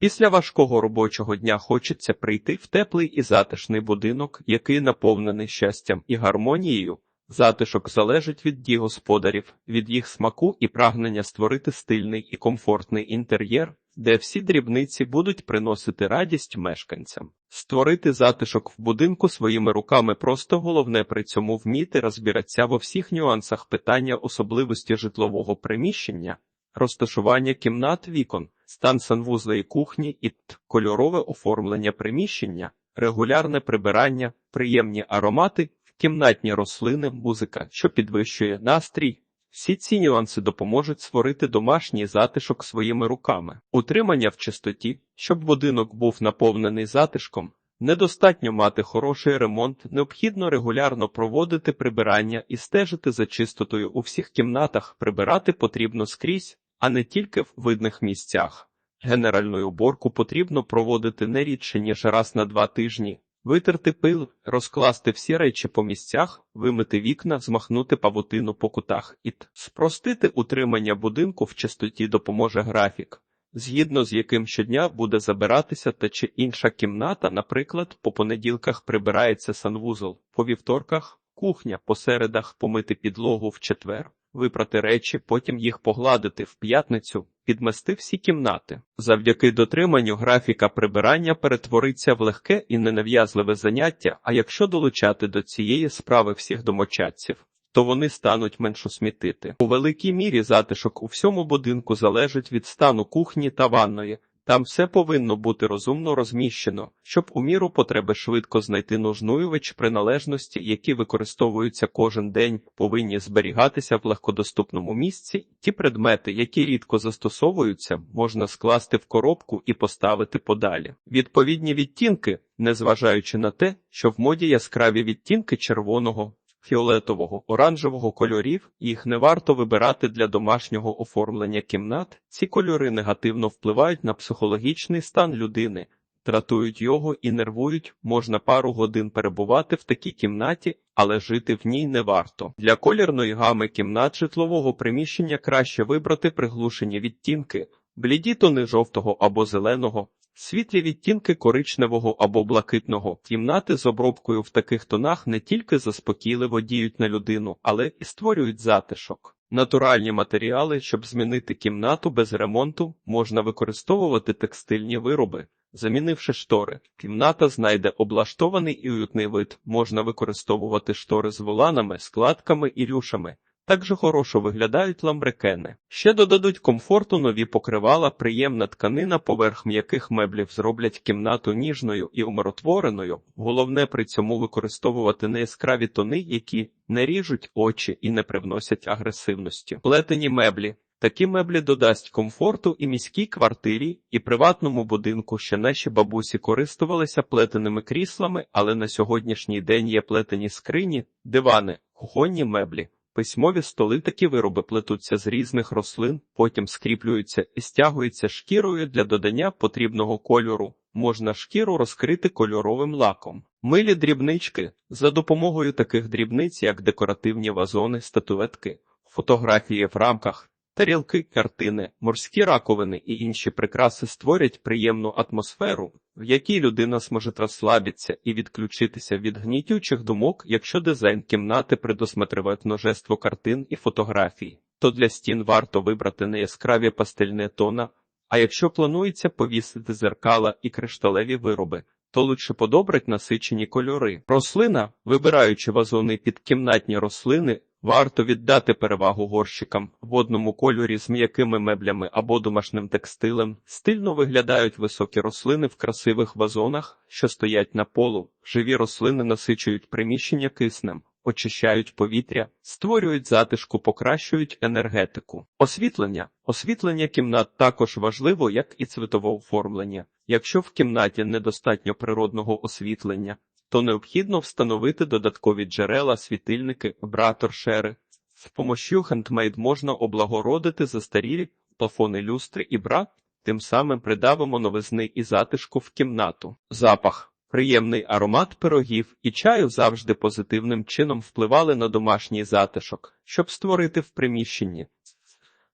Після важкого робочого дня хочеться прийти в теплий і затишний будинок, який наповнений щастям і гармонією. Затишок залежить від дій господарів, від їх смаку і прагнення створити стильний і комфортний інтер'єр, де всі дрібниці будуть приносити радість мешканцям. Створити затишок в будинку своїми руками просто головне при цьому вміти розбиратися во всіх нюансах питання особливості житлового приміщення, розташування кімнат вікон, стан санвузла і кухні і кольорове оформлення приміщення, регулярне прибирання, приємні аромати, кімнатні рослини, музика, що підвищує настрій. Всі ці нюанси допоможуть створити домашній затишок своїми руками. Утримання в чистоті, щоб будинок був наповнений затишком. Недостатньо мати хороший ремонт, необхідно регулярно проводити прибирання і стежити за чистотою у всіх кімнатах. Прибирати потрібно скрізь, а не тільки в видних місцях. Генеральну уборку потрібно проводити не рідше, ніж раз на два тижні. Витерти пил, розкласти всі речі по місцях, вимити вікна, змахнути павутину по кутах і т. спростити утримання будинку в чистоті допоможе графік, згідно з яким щодня буде забиратися та чи інша кімната, наприклад, по понеділках прибирається санвузол, по вівторках кухня, по середах помити підлогу в четвер, випрати речі, потім їх погладити в п'ятницю, підмести всі кімнати. Завдяки дотриманню графіка прибирання перетвориться в легке і ненав'язливе заняття, а якщо долучати до цієї справи всіх домочадців, то вони стануть меншу смітити. У великій мірі затишок у всьому будинку залежить від стану кухні та ванної. Там все повинно бути розумно розміщено, щоб у міру потреби швидко знайти нужнуювач приналежності, які використовуються кожен день, повинні зберігатися в легкодоступному місці. Ті предмети, які рідко застосовуються, можна скласти в коробку і поставити подалі. Відповідні відтінки, незважаючи на те, що в моді яскраві відтінки червоного. Фіолетового, оранжевого кольорів їх не варто вибирати для домашнього оформлення кімнат. Ці кольори негативно впливають на психологічний стан людини, тратують його і нервують. Можна пару годин перебувати в такій кімнаті, але жити в ній не варто. Для колірної гами кімнат житлового приміщення краще вибрати приглушені відтінки, бліді тони жовтого або зеленого. Світлі відтінки коричневого або блакитного кімнати з обробкою в таких тонах не тільки заспокійливо діють на людину, але і створюють затишок. Натуральні матеріали, щоб змінити кімнату без ремонту, можна використовувати текстильні вироби. Замінивши штори, кімната знайде облаштований і уютний вид. Можна використовувати штори з воланами, складками і рюшами. Також хорошо виглядають ламбрекени. Ще додадуть комфорту нові покривала, приємна тканина поверх м'яких меблів зроблять кімнату ніжною і умиротвореною. Головне при цьому використовувати неяскраві тони, які не ріжуть очі і не привносять агресивності. Плетені меблі. Такі меблі додасть комфорту і міській квартирі, і приватному будинку. Ще наші бабусі користувалися плетеними кріслами, але на сьогоднішній день є плетені скрині, дивани, кухонні меблі. Письмові столи такі вироби плетуться з різних рослин, потім скріплюються і стягуються шкірою для додання потрібного кольору. Можна шкіру розкрити кольоровим лаком. Милі дрібнички за допомогою таких дрібниць, як декоративні вазони, статуетки, фотографії в рамках, тарілки, картини, морські раковини і інші прикраси створять приємну атмосферу, в якій людина зможе розслабитися і відключитися від гнітючих думок, якщо дизайн кімнати предусматриває множество картин і фотографій, то для стін варто вибрати не яскраві пастельні тона, а якщо планується повісити зеркала і кришталеві вироби, то лучше подобрать насичені кольори. Рослина, вибираючи вазони під кімнатні рослини, Варто віддати перевагу горщикам в одному кольорі з м'якими меблями або домашнім текстилем. Стильно виглядають високі рослини в красивих вазонах, що стоять на полу. Живі рослини насичують приміщення киснем, очищають повітря, створюють затишку, покращують енергетику. Освітлення. Освітлення кімнат також важливо, як і цветове оформлення. Якщо в кімнаті недостатньо природного освітлення, то необхідно встановити додаткові джерела, світильники, браторшери. З помощю хендмейд можна облагородити застарілі плафони люстри і бра, тим самим придавимо новизни і затишку в кімнату. Запах. Приємний аромат пирогів і чаю завжди позитивним чином впливали на домашній затишок, щоб створити в приміщенні.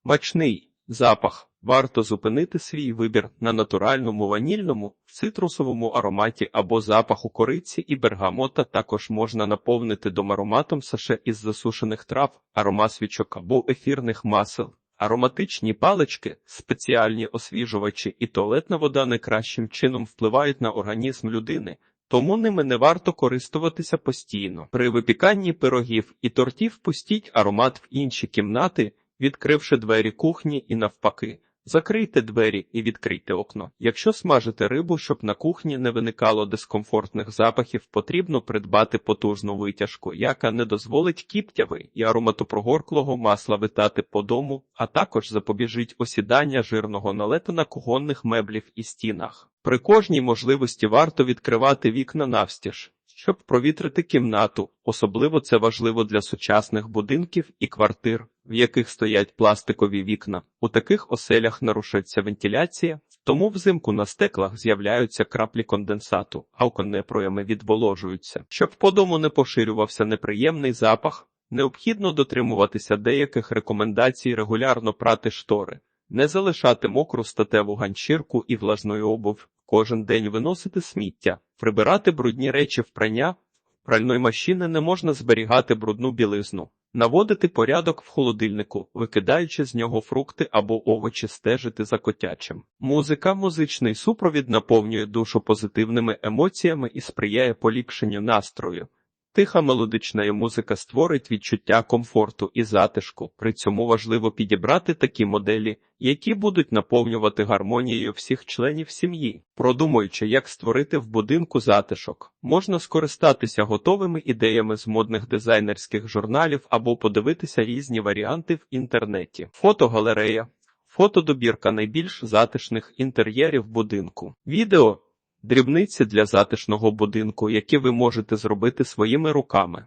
Мачний, Запах. Варто зупинити свій вибір на натуральному ванільному, цитрусовому ароматі або запаху кориці і бергамота. Також можна наповнити дом ароматом саше із засушених трав, аромат свічок або ефірних масел. Ароматичні палички, спеціальні освіжувачі і туалетна вода найкращим чином впливають на організм людини, тому ними не варто користуватися постійно. При випіканні пирогів і тортів пустіть аромат в інші кімнати, відкривши двері кухні і навпаки. Закрийте двері і відкрийте окно. Якщо смажите рибу, щоб на кухні не виникало дискомфортних запахів, потрібно придбати потужну витяжку, яка не дозволить кіптяви і ароматопрогорклого масла витати по дому, а також запобіжить осідання жирного налету на кухонних меблів і стінах. При кожній можливості варто відкривати вікна навстіж, щоб провітрити кімнату. Особливо це важливо для сучасних будинків і квартир, в яких стоять пластикові вікна. У таких оселях нарушується вентиляція, тому взимку на стеклах з'являються краплі конденсату, а оконні проями відволожуються. Щоб по дому не поширювався неприємний запах, необхідно дотримуватися деяких рекомендацій регулярно прати штори, не залишати мокру статеву ганчірку і влажною обув, кожен день виносити сміття, прибирати брудні речі в прання. Пральної машини не можна зберігати брудну білизну, наводити порядок в холодильнику, викидаючи з нього фрукти або овочі, стежити за котячим. Музика, музичний супровід наповнює душу позитивними емоціями і сприяє поліпшенню настрою. Тиха мелодична музика створить відчуття комфорту і затишку. При цьому важливо підібрати такі моделі, які будуть наповнювати гармонією всіх членів сім'ї. Продумуючи, як створити в будинку затишок, можна скористатися готовими ідеями з модних дизайнерських журналів або подивитися різні варіанти в інтернеті. Фотогалерея. Фотодобірка найбільш затишних інтер'єрів будинку. Відео Дрібниці для затишного будинку, які ви можете зробити своїми руками.